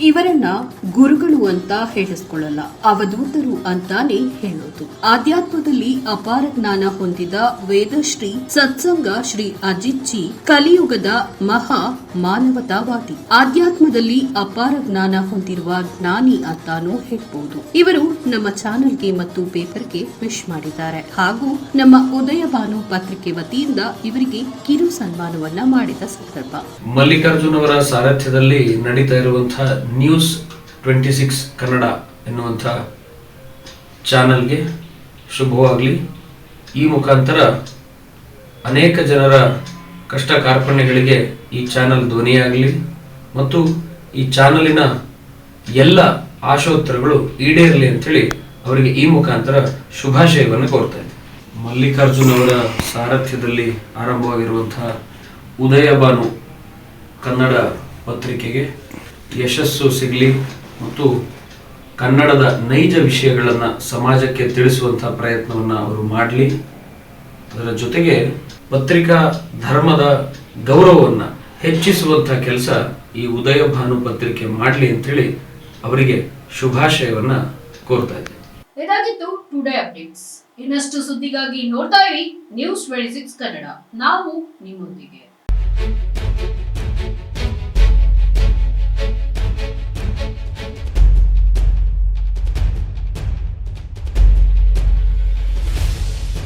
ಇವರನ್ನ ಗುರುಗಳು ಅಂತ ಹೇಳಿಸ್ಕೊಳ್ಳಲ್ಲ, ಅವಧೂತರು ಅಂತಾನೆ ಹೇಳೋದು. ಆಧ್ಯಾತ್ಮದಲ್ಲಿ ಅಪಾರ ಜ್ಞಾನ ಹೊಂದಿದ ವೇದಶ್ರೀ ಸತ್ಸಂಗ ಶ್ರೀ ಅಜಿತ್ ಕಲಿಯುಗದ ಮಹಾ ಮಾನವತಾವಾದಿ. ಆಧ್ಯಾತ್ಮದಲ್ಲಿ ಅಪಾರ ಜ್ಞಾನ ಹೊಂದಿರುವ ಜ್ಞಾನಿ ಅಂತಾನೂ ಹೇಳ್ಬಹುದು ಇವರು ನಮ್ಮ ಚಾನೆಲ್ಗೆ ಮತ್ತು ಪೇಪರ್ಗೆ ವಿಶ್ ಮಾಡಿದ್ದಾರೆ. ಹಾಗೂ ನಮ್ಮ ಉದಯ ಭಾನು ಪತ್ರಿಕೆ ವತಿಯಿಂದ ಇವರಿಗೆ ಕಿರು ಸನ್ಮಾನವನ್ನ ಮಾಡಿದ ಸಂದರ್ಭ. ಮಲ್ಲಿಕಾರ್ಜುನ್ ಅವರ ಸಾರಥ್ಯದಲ್ಲಿ ನಡೀತಾ ಇರುವಂತಹ ನ್ಯೂಸ್ ಟ್ವೆಂಟಿ ಸಿಕ್ಸ್ ಕನ್ನಡ ಎನ್ನುವಂಥ ಚಾನಲ್ಗೆ ಶುಭವಾಗಲಿ. ಈ ಮುಖಾಂತರ ಅನೇಕ ಜನರ ಕಷ್ಟ ಕಾರ್ಪಣ್ಯಗಳಿಗೆ ಈ ಚಾನಲ್ ಧ್ವನಿಯಾಗಲಿ ಮತ್ತು ಈ ಚಾನಲಿನ ಎಲ್ಲ ಆಶೋತ್ತರಗಳು ಈಡೇರಲಿ ಅಂಥೇಳಿ ಅವರಿಗೆ ಈ ಮುಖಾಂತರ ಶುಭಾಶಯವನ್ನು ಕೋರ್ತಾ ಇದ್ದೆ. ಮಲ್ಲಿಕಾರ್ಜುನ್ ಅವರ ಸಾರಥ್ಯದಲ್ಲಿ ಆರಂಭವಾಗಿರುವಂತಹ ಉದಯಭಾನು ಕನ್ನಡ ಪತ್ರಿಕೆಗೆ ಯಶಸ್ಸು ಸಿಗಲಿ ಮತ್ತು ಕನ್ನಡದ ನೈಜ ವಿಷಯಗಳನ್ನು ಸಮಾಜಕ್ಕೆ ತಿಳಿಸುವಂಥ ಪ್ರಯತ್ನವನ್ನು ಅವರು ಮಾಡಲಿ. ಅದರ ಜೊತೆಗೆ ಪತ್ರಿಕಾ ಧರ್ಮದ ಗೌರವವನ್ನು ಹೆಚ್ಚಿಸುವಂಥ ಕೆಲಸ ಈ ಉದಯ ಭಾನು ಪತ್ರಿಕೆ ಮಾಡಲಿ ಅಂತೇಳಿ ಅವರಿಗೆ ಶುಭಾಶಯವನ್ನು ಕೋರ್ತಾ ಇದ್ದೀನಿ ಇದಾಗಿತ್ತು ಟುಡೇ ಅಪ್ಡೇಟ್ಸ್ ಇನ್ನಷ್ಟು ಸುದ್ದಿಗಾಗಿ ನೋಡ್ತಾ ಇರಿ ನ್ಯೂಸ್ ಟ್ವೆಂಟಿ ಸಿಕ್ಸ್ ಕನ್ನಡ ನಾವು ನಿಮ್ಮೊಂದಿಗೆ.